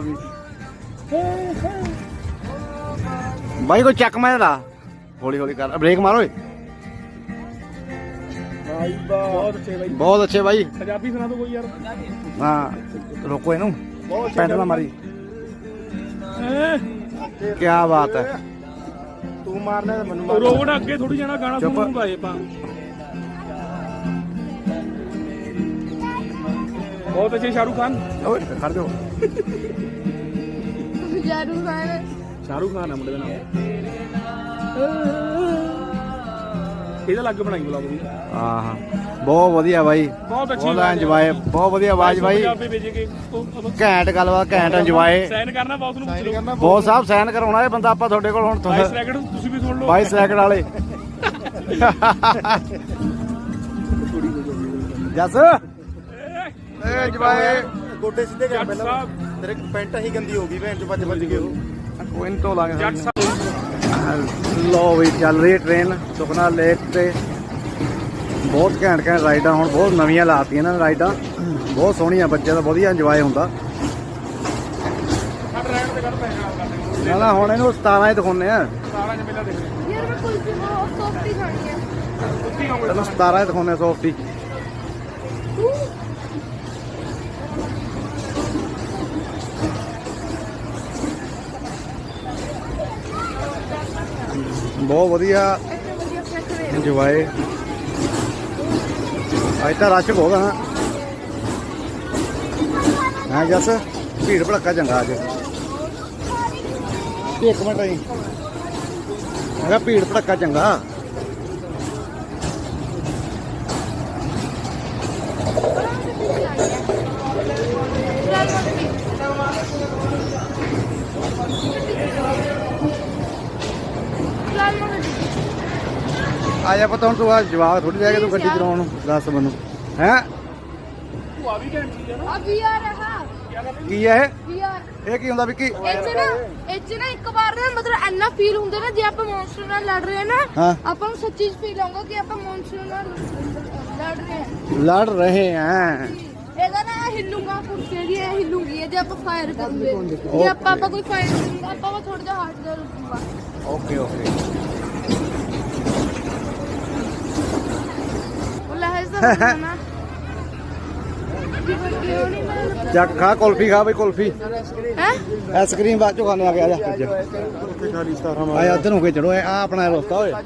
ਵੀ। ਬਾਈ ਕੋਈ ਚੱਕ ਮੈਂ ਲਾ ਹੌਲੀ ਹੌਲੀ ਕਰ। ਬ੍ਰੇਕ ਮਾਰੋ ਓਏ। ਭਾਈ ਬਹੁਤ ਅੱਛੇ ਬਾਈ। ਬਹੁਤ ਅੱਛੇ ਬਾਈ। ਪੰਜਾਬੀ ਸੁਣਾ ਦੋ ਕੋਈ ਯਾਰ। ਹਾਂ ਰੋਕੋ ਇਹਨੂੰ। ਪੈਂਟ ਨਾ ਮਾਰੀ? ਕੀ ਬਾਤ ਹੈ। ਤੂੰ ਮਾਰਨਾ ਮੈਨੂੰ ਉਹ ਰੋਡ ਅੱਗੇ ਥੋੜੀ ਜਾਣਾ ਗਾਣਾ ਚੁੱਪ। ਸੁਣੂ ਗਾਏ ਅੱਛੇ ਸ਼ਾਹਰੁਖ ਖਾਨ? ਓਏ ਖੜ ਜਾਓ। ਜਾਰੂ ਖਾਨ ਸ਼ਾਹਰੁਖ ਖਾਨ ਆ ਮੁੰਡੇ ਦਾ ਨਾਮ। ਇਹਦਾ ਲੱਗ ਬਣਾਈ ਬਲੌਗ ਵੀ। ਹਾਂ ਹਾਂ ਬਹੁਤ ਵਧੀਆ ਬਾਈ। ਬਹੁਤ ਅੱਛੀ ਬਹੁਤ ਇੰਜੋਏ ਬਹੁਤ ਵਧੀਆ ਆਵਾਜ਼ ਬਾਈ। ਘੈਂਟ ਗੱਲਬਾਤ ਘੈਂਟ ਇੰਜੋਏ ਸਾਈਨ ਕਰਨਾ ਬਾਸ ਨੂੰ ਪੁੱਛ ਲਓ। ਬਹੁਤ ਸਾਹਿਬ ਸਾਈਨ ਕਰਾਉਣਾ ਇਹ ਬੰਦਾ ਆਪਾਂ ਤੁਹਾਡੇ ਕੋਲ ਹੁਣ 22 ਸੈਕਿੰਡ ਤੁਸੀਂ ਵੀ ਸੁਣ ਲਓ। 22 ਸੈਕਿੰਡ ਵਾਲੇ। ਜੱਸ। ਏ ਇੰਜੋਏ ਗੋਡੇ ਸਿੱਧੇ ਕਰ ਜੱਟ ਪਹਿਲਾਂ। ਸਾਹਿਬ ਤੇਰੇ ਪੈਂਟ ਹੀ ਗੰਦੀ ਹੋ ਗਈ ਭੈਣ ਚ ਭੱਜ ਭੱਜ ਕੇ ਉਹ। ਕੋਈ ਨਹੀਂ ਧੋ ਲਾਂਗੇ ਜੱਟ ਸਾਹਿਬ। ਲੋ ਵੀ ਚੱਲ ਰਹੀ ਹੈ ਟ੍ਰੇਨ ਸੁਖਨਾ ਲੇਕ ਤੇ ਬਹੁਤ ਘੈਂਟ ਘੈਂਟ ਰਾਈਡਾਂ ਹੁਣ ਬਹੁਤ ਨਵੀਆਂ ਲਾਤੀਆਂ ਇਹਨਾਂ ਨੇ ਰਾਈਡਾਂ। ਬਹੁਤ ਸੋਹਣੀਆਂ ਬੱਚਿਆਂ ਦਾ ਵਧੀਆ ਇੰਜੋਏ ਹੁੰਦਾ। ਨਾ। ਨਾ ਹੁਣ ਇਹਨੂੰ 17 ਹੀ ਦਿਖਾਉਂਦੇ ਆ ਸਾਰਾ ਜਿ ਮੇਲਾ ਦੇਖ ਰਹੇ ਯਾਰ ਮੈਂ ਕੁਲਫੀ ਬਹੁਤ ਸੌਫਟੀ ਖਾਣੀ ਆਉਂਗੇ ਤੈਨੂੰ 17 ਹੀ ਦਿਖਾਉਂਦੇ ਆ ਸੌਫਟੀ ਬਹੁਤ ਵਧੀਆ। ਇੰਜੋਏ ਅੱਜ ਤਾਂ ਰਸ਼ ਬਹੁਤ ਆ ਹਾਂ ਜੱਸ? ਭੀੜ ਭੜੱਕਾ ਚੰਗਾ ਅੱਜ। ਇੱਕ ਮਿੰਟ ਆਈ ਮੈਂ ਕਿਹਾ ਭੀੜ ਭੜੱਕਾ ਚੰਗਾ। ਆ ਜਾ ਪਤਾ ਹੁਣ ਤੂੰ ਆ ਜਵਾਬ ਥੋੜੀ ਗਿਆ ਤੂੰ ਗੱਡੀ ਚਲਾਉਣ ਨੂੰ ਦੱਸ ਮੈਨੂੰ। ਹੈ? ਤੂੰ ਆ ਵੀ ਘੈਂਟ ਚੀਜ਼ ਹੈ ਨਾ? ਆ ਵੀਆਰ ਹੈ ਕੀ ਹੈ ਵੀਆਰ ਇਹ ਇਹ ਕੀ ਹੁੰਦਾ ਵਿੱਕੀ? ਇਹ ਚ ਨਾ ਇਹ ਚ ਨਾ ਇੱਕ ਵਾਰ ਨਾ ਮਤਲਬ ਇੰਨਾ ਫੀਲ ਹੁੰਦਾ ਨਾ ਜੇ ਆਪਾਂ ਮੌਨਸਟਰ ਨਾਲ ਲੜ ਰਹੇ ਨਾ ਆਪਾਂ ਨੂੰ ਸੱਚੀ ਫੀਲ ਆਉਂਗਾ ਕਿ ਆਪਾਂ ਮੌਨਸਟਰ ਨਾਲ ਲੜ ਰਹੇ ਹਾਂ। ਲੜ ਰਹੇ ਹੈ। ਇਹਦਾ ਨਾ ਹਿੱਲੂਗਾ ਕੁਰਸੀ ਜੀ ਇਹ ਹਿੱਲੂਗੀ ਜੇ ਆਪਾਂ ਫਾਇਰ ਕਰਾਂਗੇ। ਜੇ ਆਪਾਂ ਆਪਾਂ ਕੋਈ ਫਾਇਰ ਕਰਾਂਗੇ ਆਪਾਂ ਵਾ ਥੋੜਾ ਜਿਹਾ ਹਾਰਟ ਦਾ ਰੁਕੂਗਾ ਓਕੇ ਓਕੇ। ਚੱਕ ਖਾ ਕੁਲਫੀ ਖਾ ਬਈ ਕੁਲਫੀ। ਹੈ? ਆਈਸਕ੍ਰੀਮ ਬਾਅਦ ਚੋਂ ਖਾਣੇ ਆ ਗਿਆ ਜਾ। ਅੱਜ ਖਾਲੀ 17 ਆਇਆ ਉਧਰ ਨੂੰ ਕੇ ਚੜੋ ਆ ਆਪਣਾ ਰਸਤਾ ਓਏ। हाँ